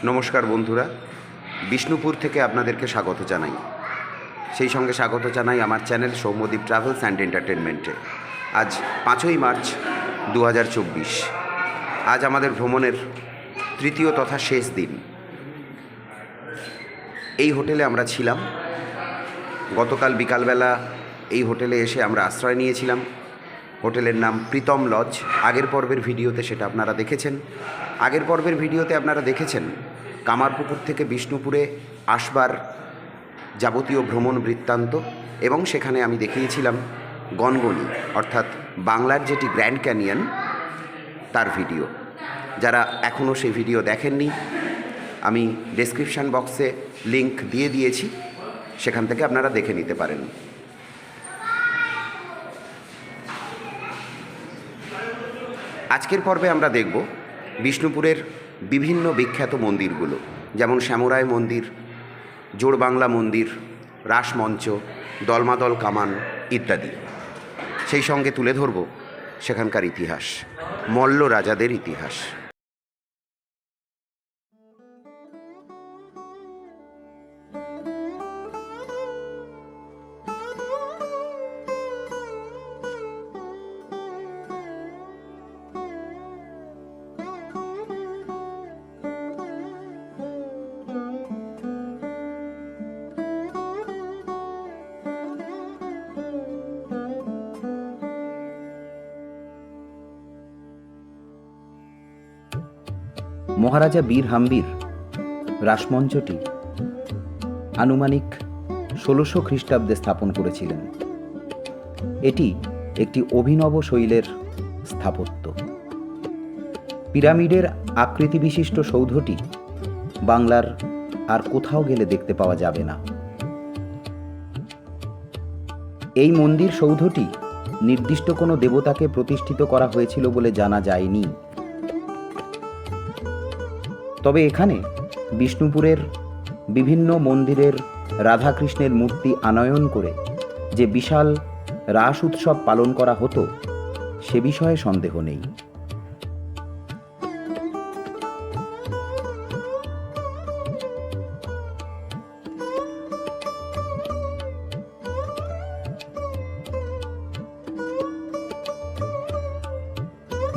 নমস্কার বন্ধুরা, বিষ্ণুপুর থেকে আপনাদেরকে স্বাগত জানাই। সেই সঙ্গে স্বাগত জানাই আমার চ্যানেল সৌম্যদীপ ট্রাভেলস অ্যান্ড এন্টারটেনমেন্টে আজ পাঁচই মার্চ দু হাজার চব্বিশ। আজ আমাদের ভ্রমণের তৃতীয় তথা শেষ দিন। এই হোটেলে আমরা ছিলাম। গতকাল বিকালবেলা এই হোটেলে এসে আমরা আশ্রয় নিয়েছিলাম। হোটেলের নাম প্রীতম লজ। আগের পর্বের ভিডিওতে সেটা আপনারা দেখেছেন। আগের পর্বের ভিডিওতে আপনারা দেখেছেন, কামারপুকুর থেকে বিষ্ণুপুরে আসবার যাবতীয় ভ্রমণ বৃত্তান্ত এবং সেখানে আমি দেখিয়েছিলাম গনগনি, অর্থাৎ বাংলার যেটি গ্র্যান্ড ক্যানিয়ন, তার ভিডিও। যারা এখনও সেই ভিডিও দেখেননি, আমি ডেসক্রিপশান বক্সে লিংক দিয়ে দিয়েছি, সেখান থেকে আপনারা দেখে নিতে পারেন। আজকের পর্বে আমরা দেখব বিষ্ণুপুরের বিভিন্ন বিখ্যাত মন্দিরগুলো, যেমন শ্যামরায় মন্দির, জোড়বাংলা মন্দির, রাসমঞ্চ, দলমাদল কামান ইত্যাদি। সেই সঙ্গে তুলে ধরব সেখানকার ইতিহাস, মল্ল রাজাদের ইতিহাস। মহারাজা বীর হাম্বির, রাসমঞ্চটি আনুমানিক ষোলোশো খ্রিস্টাব্দে স্থাপন করেছিলেন। এটি একটি অভিনব শৈলের স্থাপত্য। পিরামিডের আকৃতি বিশিষ্ট সৌধটি বাংলার আর কোথাও গেলে দেখতে পাওয়া যাবে না। এই মন্দির সৌধটি নির্দিষ্ট কোনো দেবতাকে প্রতিষ্ঠিত করা হয়েছিল বলে জানা যায়নি। তবে এখানে বিষ্ণুপুরের বিভিন্ন মন্দিরের রাধাকৃষ্ণের মূর্তি আনয়ন করে যে বিশাল রাস উৎসব পালন করা হতো, সে বিষয়ে সন্দেহ নেই।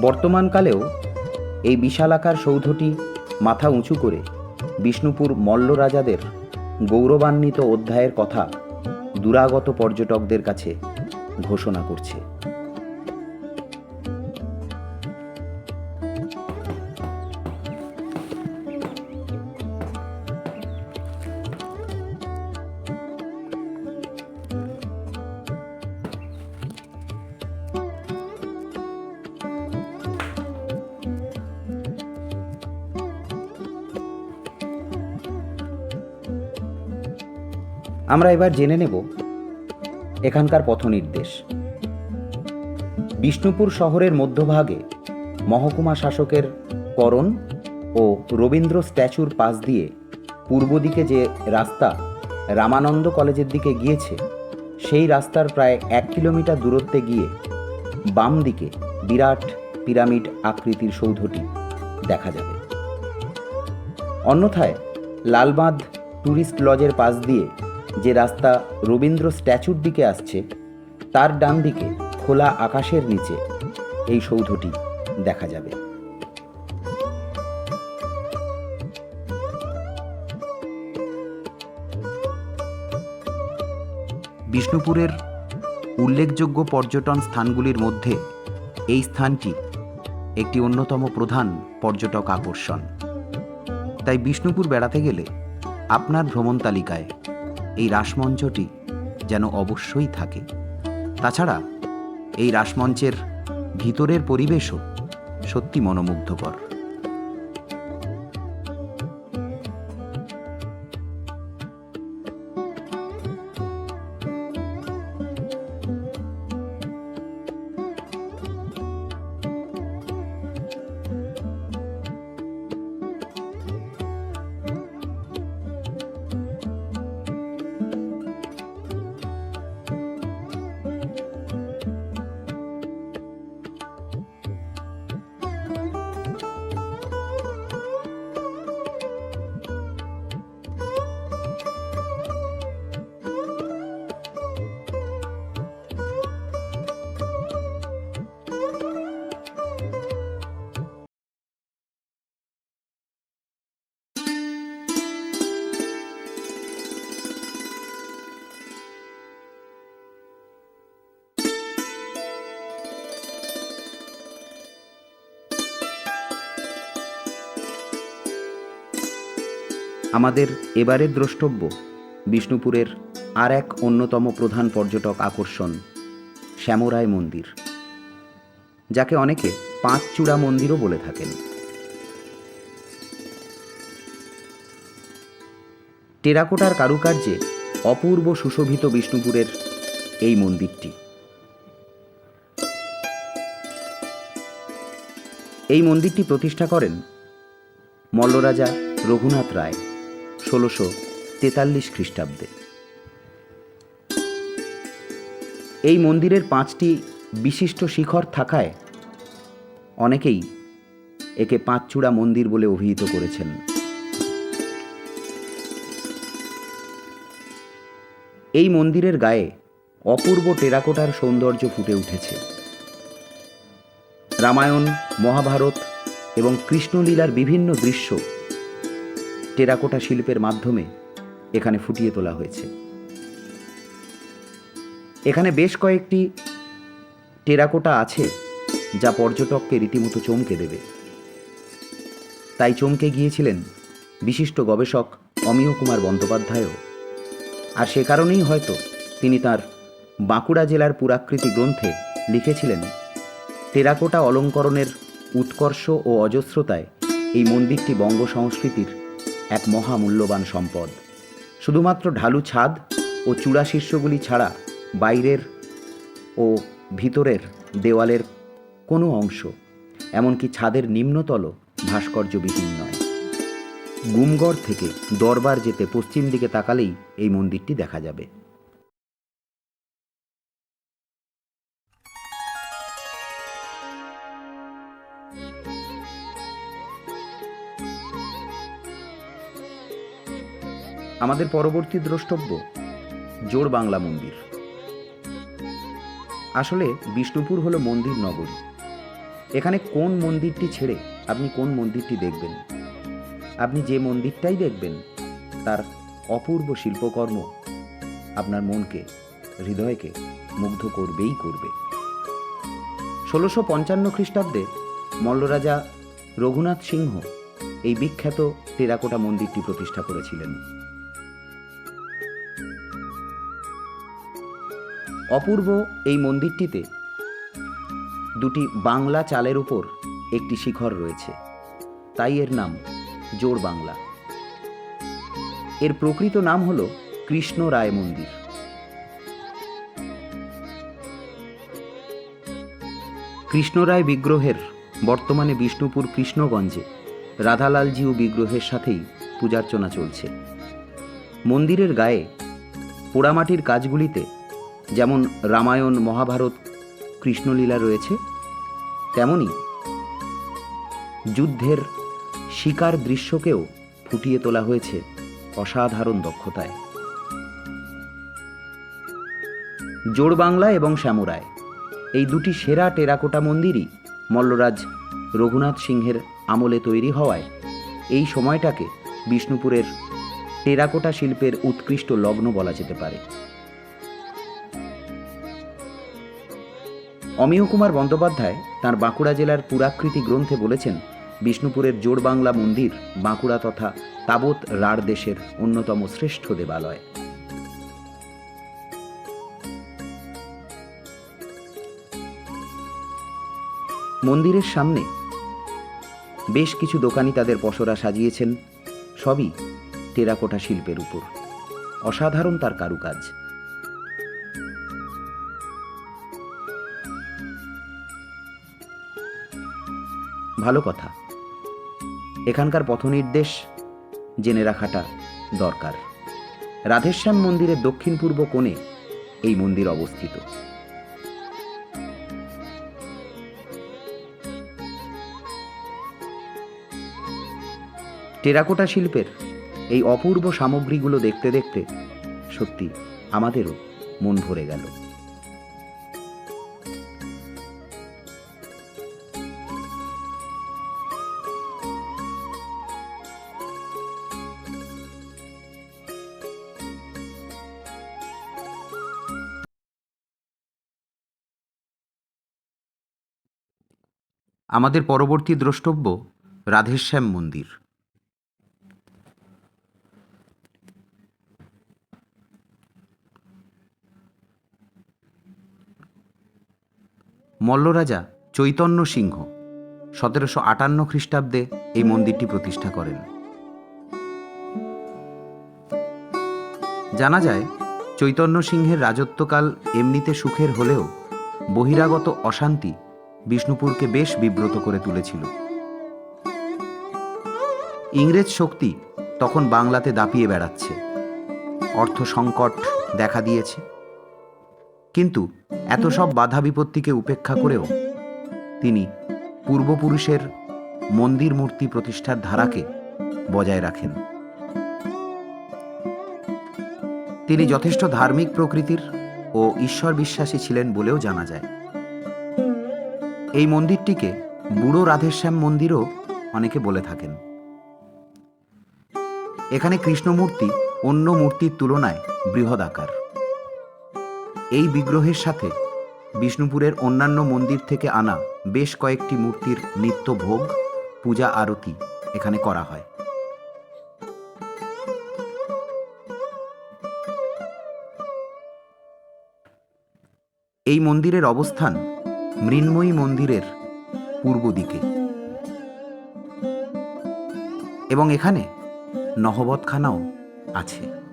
বর্তমানকালেও এই বিশালাকার সৌধটি মাথা উঁচু করে বিষ্ণুপুর মল্ল রাজাদের গৌরবান্বিত অধ্যায়ের কথা দুরাগত পর্যটকদের কাছে ঘোষণা করছে। আমরা এবার জেনে নেব এখানকার পথনির্দেশ। বিষ্ণুপুর শহরের মধ্যভাগে মহকুমা শাসকের করণ ও রবীন্দ্র স্ট্যাচুর পাশ দিয়ে পূর্ব দিকে যে রাস্তা রামানন্দ কলেজের দিকে গিয়েছে, সেই রাস্তার প্রায় এক কিলোমিটার দূরত্বে গিয়ে বাম দিকে বিরাট পিরামিড আকৃতির সৌধটি দেখা যাবে। অন্যথায় লালবাঁধ ট্যুরিস্ট লজের পাশ দিয়ে যে রাস্তা রবীন্দ্র স্ট্যাচুর দিকে আসছে, তার ডান দিকে খোলা আকাশের নিচে এই সৌধটি দেখা যাবে। বিষ্ণুপুরের উল্লেখযোগ্য পর্যটন স্থানগুলির মধ্যে এই স্থানটি একটি অন্যতম প্রধান পর্যটক আকর্ষণ। তাই বিষ্ণুপুর বেড়াতে গেলে আপনার ভ্রমণ তালিকায় এই রাসমঞ্চটি যেন অবশ্যই থাকে। তাছাড়া এই রাসমঞ্চের ভিতরের পরিবেশও সত্যি মনোমুগ্ধকর। আমাদের এবারের দ্রষ্টব্য, বিষ্ণুপুরের আর এক অন্যতম প্রধান পর্যটক আকর্ষণ, শ্যামরায় মন্দির, যাকে অনেকে পাঁচচূড়া মন্দিরও বলে থাকেন। টেরাকোটার কারুকার্যে অপূর্ব সুশোভিত বিষ্ণুপুরের এই মন্দিরটি। এই মন্দিরটি প্রতিষ্ঠা করেন মল্লরাজা রঘুনাথ রায়। ষোলোশো তেতাল্লিশ খ্রিস্টাব্দে। এই মন্দিরের পাঁচটি বিশিষ্ট শিখর থাকায় অনেকেই একে পাঁচচূড়া মন্দির বলে অভিহিত করেছেন। এই মন্দিরের গায়ে অপূর্ব টেরাকোটার সৌন্দর্য ফুটে উঠেছে। রামায়ণ, মহাভারত এবং কৃষ্ণলীলার বিভিন্ন দৃশ্য টেরাকোটা শিল্পের মাধ্যমে এখানে ফুটিয়ে তোলা হয়েছে। এখানে বেশ কয়েকটি টেরাকোটা আছে যা পর্যটককে রীতিমতো চমকে দেবে। তাই চমকে গিয়েছিলেন বিশিষ্ট গবেষক অমিয় কুমার বন্দ্যোপাধ্যায়ও। আর সে কারণেই হয়তো তিনি তার বাঁকুড়া জেলার পুরাকৃতি গ্রন্থে লিখেছিলেন, টেরাকোটা অলঙ্করণের উৎকর্ষ ও অজস্রতায় এই মন্দিরটি বঙ্গ সংস্কৃতির এক মহামূল্যবান সম্পদ। শুধুমাত্র ঢালু ছাদ ও চূড়া শীর্ষগুলি ছাড়া বাইরের ও ভিতরের দেওয়ালের কোনো অংশ, এমনকি ছাদের নিম্নতল ভাস্কর্যবিহীন নয়। গুমগড় থেকে দরবার যেতে পশ্চিম দিকে তাকালেই এই মন্দিরটি দেখা যাবে। আমাদের পরবর্তী দ্রষ্টব্য জোড় বাংলা মন্দির। আসলে বিষ্ণুপুর হলো মন্দির নগরী। এখানে কোন মন্দিরটি ছেড়ে আপনি কোন মন্দিরটি দেখবেন? আপনি যে মন্দিরটাই দেখবেন, তার অপূর্ব শিল্পকর্ম আপনার মনকে, হৃদয়কে মুগ্ধ করবেই করবে। ষোলোশো পঞ্চান্ন খ্রিস্টাব্দে মল্লরাজা রঘুনাথ সিংহ এই বিখ্যাত টেরাকোটা মন্দিরটি প্রতিষ্ঠা করেছিলেন। অপূর্ব এই মন্দিরটিতে দুটি বাংলা চালের উপর একটি শিখর রয়েছে। তাই এর নাম জোর বাংলা। এর প্রকৃত নাম হল কৃষ্ণ রায় মন্দির। কৃষ্ণরায় বিগ্রহের বর্তমানে বিষ্ণুপুর কৃষ্ণগঞ্জে রাধালালজিউ বিগ্রহের সাথেই পূজার্চনা চলছে। মন্দিরের গায়ে পোড়ামাটির কাজগুলিতে যেমন রামায়ণ, মহাভারত, কৃষ্ণলীলা রয়েছে, তেমনি যুদ্ধের শিকার দৃশ্যকেও ফুটিয়ে তোলা হয়েছে অসাধারণ দক্ষতায়। জোড় বাংলা এবং শ্যামরায় এই দুটি সেরা টেরাকোটা মন্দিরই মল্লরাজ রঘুনাথ সিংহের আমলে তৈরি হওয়ায় এই সময়টাকে বিষ্ণুপুরের টেরাকোটা শিল্পের উৎকৃষ্ট লগ্ন বলা যেতে পারে। অমিয় কুমার বন্দ্যোপাধ্যায় তাঁর বাঁকুড়া জেলার পুরাকৃতি গ্রন্থে বলেছেন, বিষ্ণুপুরের জোড় বাংলা মন্দির বাঁকুড়া তথা তাবৎ রাঢ় দেশের অন্যতম শ্রেষ্ঠ দেবালয়। মন্দিরের সামনে বেশ কিছু দোকানি তাদের পসরা সাজিয়েছেন, সবই টেরাকোটা শিল্পের উপর। অসাধারণ তার কারুকাজ। ভালো কথা। এখানকার পথনির্দেশ জেনে রাখাটা দরকার। রাধেশ্যাম মন্দিরের দক্ষিণ পূর্ব কোণে এই মন্দির অবস্থিত। টেরাকোটা শিল্পের এই অপূর্ব সামগ্রীগুলো দেখতে দেখতে সত্যি আমাদেরও মন ভরে গেল। আমাদের পরবর্তী দ্রষ্টব্য রাধেশ্যাম মন্দির। মল্লরাজা চৈতন্য সিংহ সতেরোশো আটান্ন খ্রিস্টাব্দে এই মন্দিরটি প্রতিষ্ঠা করেন। জানা যায়, চৈতন্য সিংহের রাজত্বকাল এমনিতে সুখের হলেও বহিরাগত অশান্তি বিষ্ণুপুরকে বেশ বিব্রত করে তুলেছিল। ইংরেজ শক্তি তখন বাংলাতে দাপিয়ে বেড়াচ্ছে। অর্থ সংকট দেখা দিয়েছে। কিন্তু এত সব বাধা বিপত্তিকে উপেক্ষা করেও তিনি পূর্বপুরুষের মন্দির মূর্তি প্রতিষ্ঠার ধারাকে বজায় রাখেন। তিনি যথেষ্ট ধার্মিক প্রকৃতির ও ঈশ্বর বিশ্বাসী ছিলেন বলেও জানা যায়। এই মন্দিরটিকে বুড়ো রাধেশ্যাম মন্দিরও অনেকে বলে থাকেন। এখানে কৃষ্ণমূর্তি অন্য মূর্তির তুলনায় বৃহদাকার এই বিগ্রহের সাথে বিষ্ণুপুরের অন্যান্য মন্দির থেকে আনা বেশ কয়েকটি মূর্তির নিত্য ভোগ, পূজা আরতি এখানে করা হয়। এই মন্দিরের অবস্থান মৃন্ময়ী মন্দিরের পূর্ব দিকে। এবং এখানে নহবতখানাও আছে।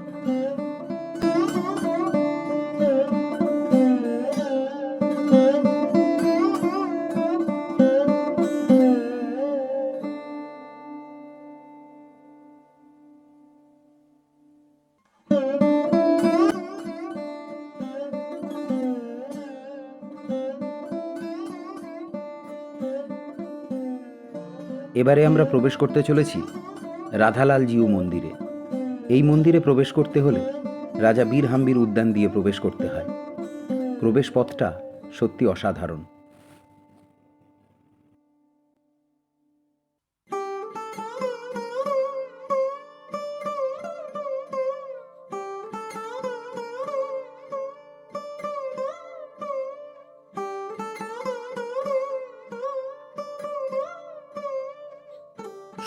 এবারে আমরা প্রবেশ করতে চলেছি রাধালাল জিউ মন্দিরে। এই মন্দিরে প্রবেশ করতে হলে রাজা বীর হাম্বির উদ্যান দিয়ে প্রবেশ করতে হয়। প্রবেশ পথটা সত্যি অসাধারণ।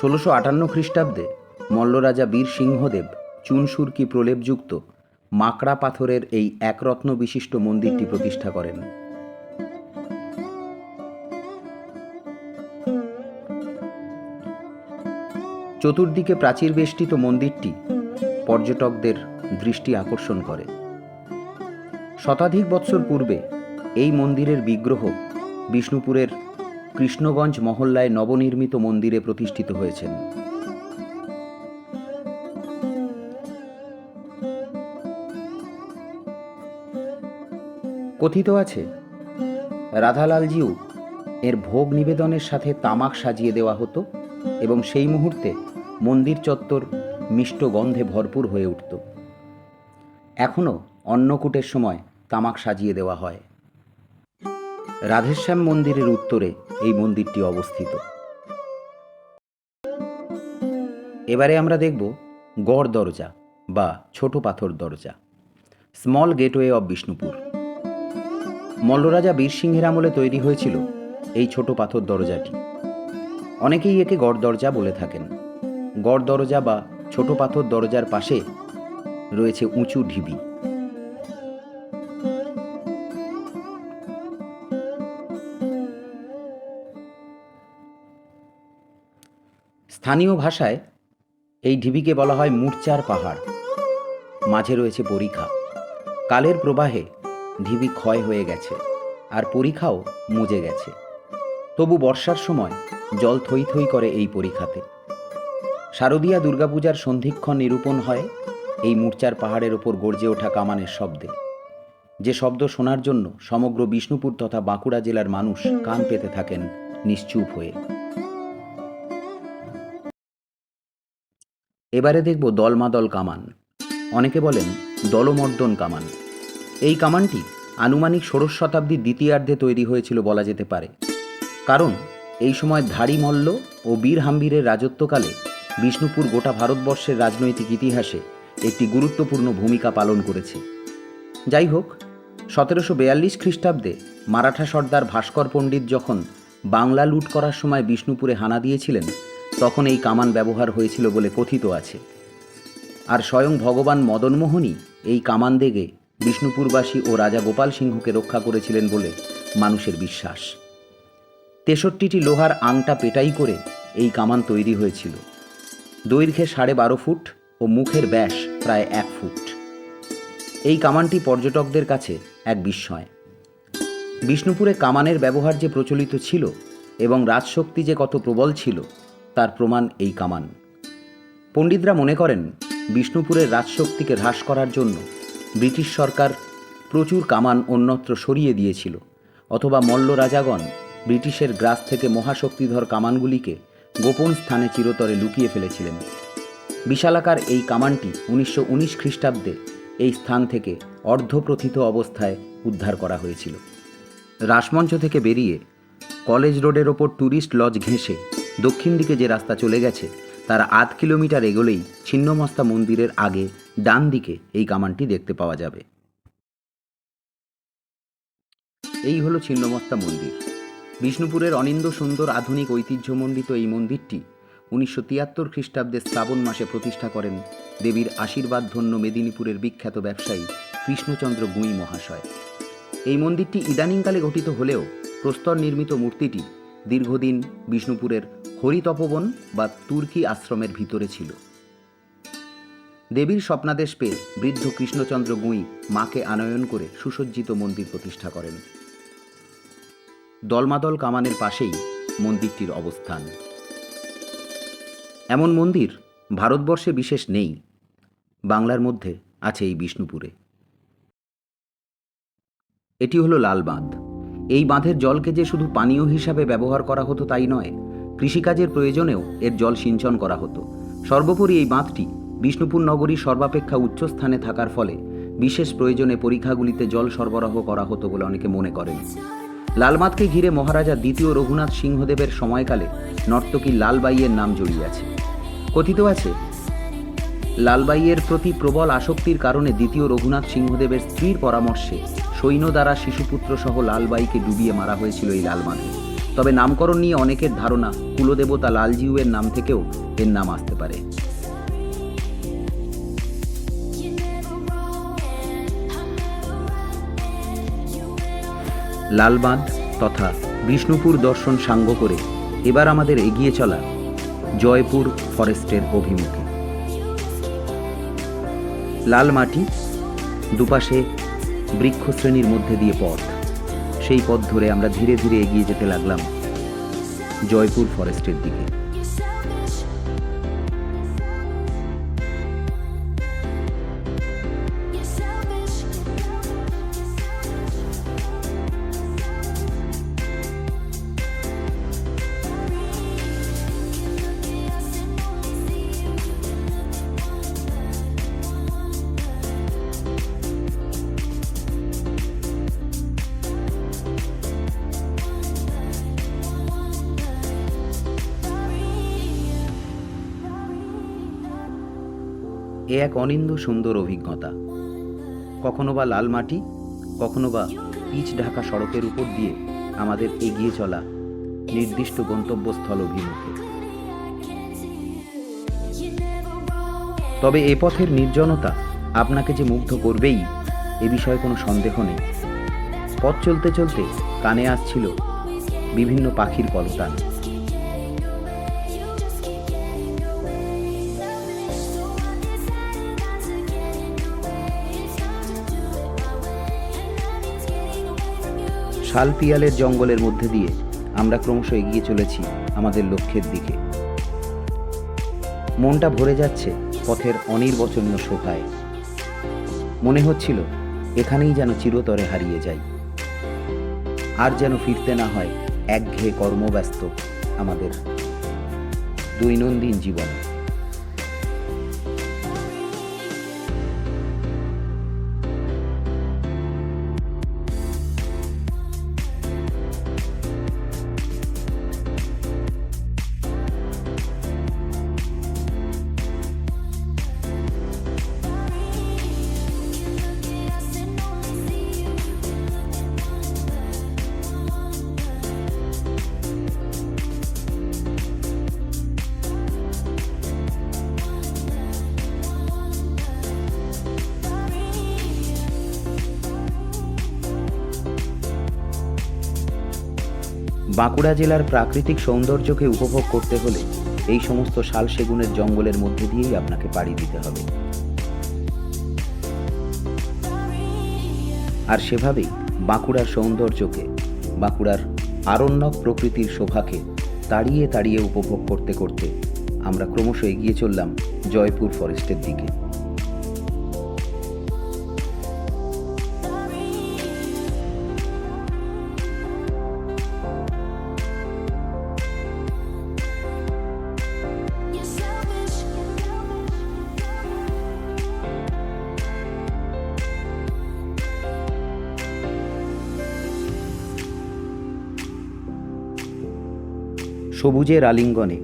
ষোলোশো আটান্ন খ্রিস্টাব্দে মল্লরাজা বীর সিংহদেব চুনসুরকি প্রলেপযুক্ত মাকড়া পাথরের এই একরত্ন বিশিষ্ট মন্দিরটি প্রতিষ্ঠা করেন। চতুর্দিকে প্রাচীর বেষ্টিত মন্দিরটি পর্যটকদের দৃষ্টি আকর্ষণ করে। শতাধিক বৎসর পূর্বে এই মন্দিরের বিগ্রহ বিষ্ণুপুরের কৃষ্ণগঞ্জ মহল্লায় নবনির্মিত মন্দিরে প্রতিষ্ঠিত হয়েছেন। কথিত আছে, রাধালালজিও এর ভোগ নিবেদনের সাথে তামাক সাজিয়ে দেওয়া হতো এবং সেই মুহূর্তে মন্দির চত্বর মিষ্ট গন্ধে ভরপুর হয়ে উঠত। এখনও অন্নকূটের সময় তামাক সাজিয়ে দেওয়া হয়। রাধেশ্যাম মন্দিরের উত্তরে এই মন্দিরটি অবস্থিত। এবারে আমরা দেখব গড় দরজা বা ছোট পাথর দরজা স্মল গেটওয়ে অব বিষ্ণুপুর মল্লরাজা বীরসিংহের আমলে তৈরি হয়েছিল এই ছোট পাথর দরজাটি। অনেকেই একে গড় দরজা বলে থাকেন। গড় দরজা বা ছোট পাথর দরজার পাশে রয়েছে উঁচু ঢিবি। স্থানীয় ভাষায় এই ঢিবিকে বলা হয় মূর্চার পাহাড়। মাঝে রয়েছে পরীক্ষা কালের প্রবাহে ঢিবি ক্ষয় হয়ে গেছে আর পরীক্ষাও মুজে গেছে। তবু বর্ষার সময় জল থই থই করে এই পরীক্ষাতে শারদীয়া দুর্গাপূজার সন্ধিক্ষণ নিরূপণ হয় এই মূর্চার পাহাড়ের ওপর গর্জে ওঠা কামানের শব্দে। যে শব্দ শোনার জন্য সমগ্র বিষ্ণুপুর তথা বাঁকুড়া জেলার মানুষ কান পেতে থাকেন নিশ্চুপ হয়ে। এবারে দেখব দলমাদল কামান। অনেকে বলেন দলমর্দন কামান। এই কামানটি আনুমানিক ষোড়শ শতাব্দীর দ্বিতীয়ার্ধে তৈরি হয়েছিল বলা যেতে পারে। কারণ এই সময় ধারী মল্ল ও বীর হাম্বীরের রাজত্বকালে বিষ্ণুপুর গোটা ভারতবর্ষের রাজনৈতিক ইতিহাসে একটি গুরুত্বপূর্ণ ভূমিকা পালন করেছে। যাই হোক, সতেরোশো বেয়াল্লিশ খ্রিস্টাব্দে মারাঠা সর্দার ভাস্কর পণ্ডিত যখন বাংলা লুট করার সময় বিষ্ণুপুরে হানা দিয়েছিলেন তখন এই কামান ব্যবহার হয়েছিল বলে কথিত আছে। আর স্বয়ং ভগবান মদনমোহনই এই কামান দেগে বিষ্ণুপুরবাসী ও রাজা গোপাল সিংহকে রক্ষা করেছিলেন বলে মানুষের বিশ্বাস। তেষট্টিটি লোহার আংটা পেটাই করে এই কামান তৈরি হয়েছিল। দৈর্ঘ্যে সাড়ে বারো ফুট ও মুখের ব্যাস প্রায় এক ফুট। এই কামানটি পর্যটকদের কাছে এক বিস্ময়। বিষ্ণুপুরে কামানের ব্যবহার যে প্রচলিত ছিল এবং রাজশক্তি যে কত প্রবল ছিল তার প্রমাণ এই কামান। পণ্ডিতরা মনে করেন, বিষ্ণুপুরের রাজশক্তিকে হ্রাস করার জন্য ব্রিটিশ সরকার প্রচুর কামান অন্যত্র সরিয়ে দিয়েছিল, অথবা মল্ল রাজাগণ ব্রিটিশের গ্রাস থেকে মহাশক্তিধর কামানগুলিকে গোপন স্থানে চিরতরে লুকিয়ে ফেলেছিলেন। বিশালাকার এই কামানটি উনিশশো উনিশ খ্রিস্টাব্দে এই স্থান থেকে অর্ধপ্রথিত অবস্থায় উদ্ধার করা হয়েছিল। রাসমঞ্চ থেকে বেরিয়ে কলেজ রোডের ওপর ট্যুরিস্ট লজ ঘেঁষে দক্ষিণ দিকে যে রাস্তা চলে গেছে, তার আধ কিলোমিটার এগোলেই ছিন্নমস্তা মন্দিরের আগে ডান দিকে এই কামানটি দেখতে পাওয়া যাবে। এই হলো ছিন্নমস্তা মন্দির। বিষ্ণুপুরের অনিন্দ সুন্দর আধুনিক ঐতিহ্যমণ্ডিত এই মন্দিরটি উনিশশো তিয়াত্তর খ্রিস্টাব্দে শ্রাবণ মাসে প্রতিষ্ঠা করেন দেবীর আশীর্বাদ ধন্য মেদিনীপুরের বিখ্যাত ব্যবসায়ী কৃষ্ণচন্দ্র গুঁই মহাশয়। এই মন্দিরটি ইদানিংকালে গঠিত হলেও প্রস্তর নির্মিত মূর্তিটি দীর্ঘদিন বিষ্ণুপুরের হরিতপবন বা তুর্কি আশ্রমের ভিতরে ছিল। দেবীর স্বপ্নাদেশ পেয়ে বৃদ্ধ কৃষ্ণচন্দ্র গুঁই মাকে আনয়ন করে সুসজ্জিত মন্দির প্রতিষ্ঠা করেন। দলমাদল কামানের পাশেই মন্দিরটির অবস্থান। এমন মন্দির ভারতবর্ষে বিশেষ নেই, বাংলার মধ্যে আছে এই বিষ্ণুপুরে। এটি হলো লাল বাঁধ এই বাঁধের জলকে যে শুধু পানীয় হিসাবে ব্যবহার করা হতো তাই নয়, কৃষিকাজের প্রয়োজনেও এর জল সিঞ্চন করা হতো। সর্বোপরি এই বাঁধটি বিষ্ণুপুর নগরীর সর্বাপেক্ষা উচ্চস্থানে থাকার ফলে বিশেষ প্রয়োজনে পরীক্ষাগুলিতে জল সরবরাহ করা হতো বলে অনেকে মনে করেন। লালবাঁধকে ঘিরে মহারাজা দ্বিতীয় রঘুনাথ সিংহদেবের সময়কালে নর্তকী লালবাইয়ের নাম জড়িয়ে আছে। কথিত আছে, লালবাইয়ের প্রতি প্রবল আসক্তির কারণে দ্বিতীয় রঘুনাথ সিংহদেবের স্ত্রীর পরামর্শে সৈন্য দ্বারা শিশুপুত্র সহ লালবাইকে ডুবিয়ে মারা হয়েছিল এই লালবাঁধে তবে নামকরণ নিয়ে অনেকের ধারণা, কুলদেবতা লালজিউয়ের নাম থেকেও এর নাম আসতে পারে। লালবাঁধ তথা বিষ্ণুপুর দর্শন সাঙ্গ করে এবার আমাদের এগিয়ে চলা জয়পুর ফরেস্টের অভিমুখে। লাল মাটি দুপাশে বৃক্ষশ্রেণীর মধ্যে দিয়ে পথ। সেই পথ ধরে আমরা ধীরে ধীরে এগিয়ে যেতে লাগলাম জয়পুর ফরেস্টের দিকে। এ এক অনিন্দ সুন্দর অভিজ্ঞতা। কখনো বা লাল মাটি, কখনো বা পিচ ঢাকা সড়কের উপর দিয়ে আমাদের এগিয়ে চলা নির্দিষ্ট গন্তব্যস্থল অভিমুখে। তবে এ পথের নির্জনতা আপনাকে যে মুগ্ধ করবেই, এ বিষয়ে কোনো সন্দেহ নেই। পথ চলতে চলতে কানে আসছিল বিভিন্ন পাখির কলতান। শাল পিয়ালের জঙ্গলের মধ্যে দিয়ে আমরা ক্রমশ এগিয়ে চলেছি আমাদের লক্ষ্যের দিকে। মনটা ভরে যাচ্ছে পথের অনির্বচনীয় শোভায়। মনে হচ্ছিল এখানেই যেন চিরতরে হারিয়ে যাই। আর যেন ফিরতে না হয় একঘেয়ে কর্মব্যস্ত আমাদের দৈনন্দিন জীবনে। বাঁকুড়া জেলার প্রাকৃতিক সৌন্দর্যকে উপভোগ করতে হলে এই সমস্ত শাল সেগুনের জঙ্গলের মধ্যে দিয়েই আপনাকে পাড়ি দিতে হবে। আর সেভাবেই বাঁকুড়ার সৌন্দর্যকে, বাঁকুড়ার আরণ্যক প্রকৃতির শোভাকে তাড়িয়ে তাড়িয়ে উপভোগ করতে করতে আমরা ক্রমশ এগিয়ে চললাম জয়পুর ফরেস্টের দিকে। সবুজের আলিঙ্গনে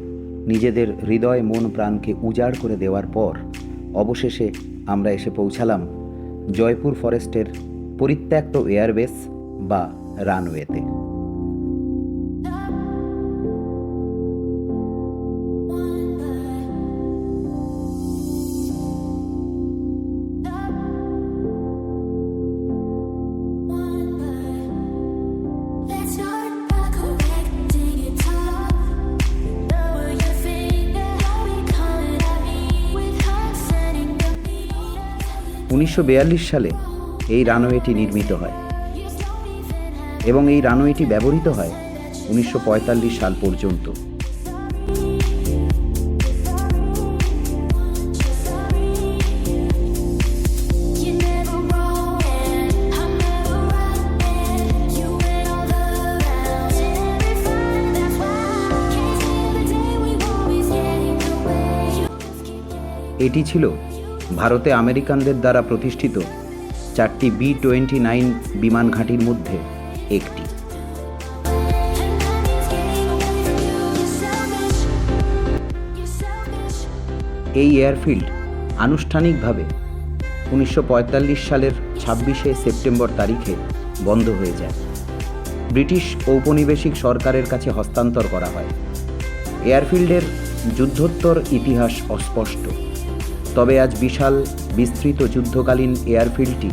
নিজেদের হৃদয় মন প্রাণকে উজাড় করে দেওয়ার পর অবশেষে আমরা এসে পৌঁছালাম জয়পুর ফরেস্টের পরিত্যক্ত এয়ারবেস বা রানওয়েতে। উনিশশো সালে এই রানওয়েটি নির্মিত হয় এবং এই রানওয়েটি ব্যবহৃত হয় উনিশশো পঁয়তাল্লিশ সাল পর্যন্ত। এটি ছিল ভারতে আমেরিকানদের দ্বারা প্রতিষ্ঠিত চারটি বি টোয়েন্টি নাইন বিমান ঘাঁটির মধ্যে একটি। এই এয়ারফিল্ড আনুষ্ঠানিকভাবে উনিশশো পঁয়তাল্লিশ সালের ছাব্বিশে সেপ্টেম্বর তারিখে বন্ধ হয়ে যায়। ব্রিটিশ ঔপনিবেশিক সরকারের কাছে হস্তান্তর করা হয়। এয়ারফিল্ডের যুদ্ধোত্তর ইতিহাস অস্পষ্ট। তবে আজ বিশাল বিস্তৃত যুদ্ধকালীন এয়ারফিল্ডটি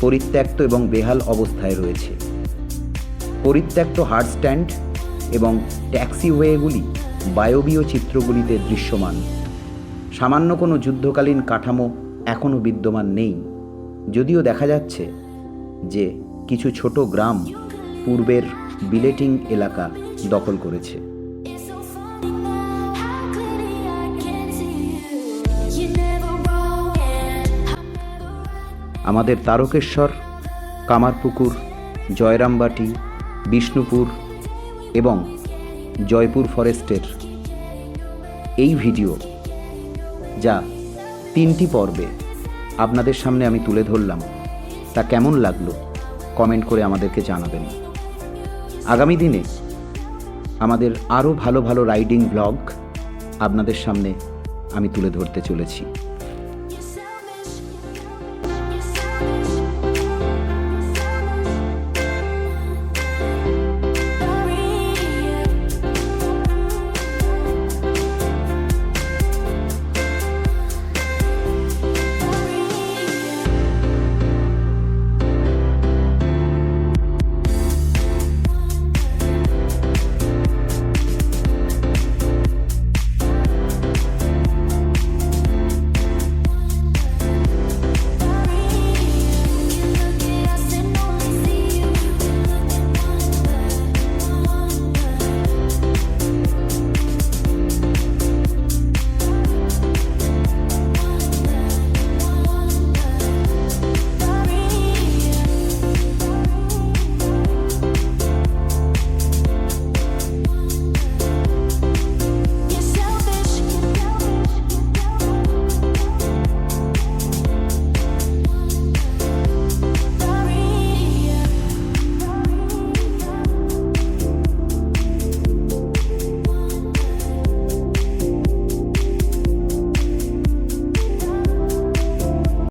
পরিত্যক্ত এবং বেহাল অবস্থায় রয়েছে। পরিত্যক্ত হার্ড স্ট্যান্ড এবং ট্যাক্সিওয়েগুলি বায়বীয় চিত্রগুলিতে দৃশ্যমান। সামান্য কোনো যুদ্ধকালীন কাঠামো এখনও বিদ্যমান নেই। যদিও দেখা যাচ্ছে যে কিছু ছোট গ্রাম পূর্বের বিলেটিং এলাকা দখল করেছে। আমাদের তারকেশ্বর, কামারপুকুর, জয়রামবাটি, বিষ্ণুপুর এবং জয়পুর ফরেস্টের এই ভিডিও যা তিনটি পর্বে আপনাদের সামনে আমি তুলে ধরলাম, তা কেমন লাগল কমেন্ট করে আমাদেরকে জানাবেন। আগামী দিনে আমাদের আরও ভালো ভালো রাইডিং ব্লগ আপনাদের সামনে আমি তুলে ধরতে চলেছি।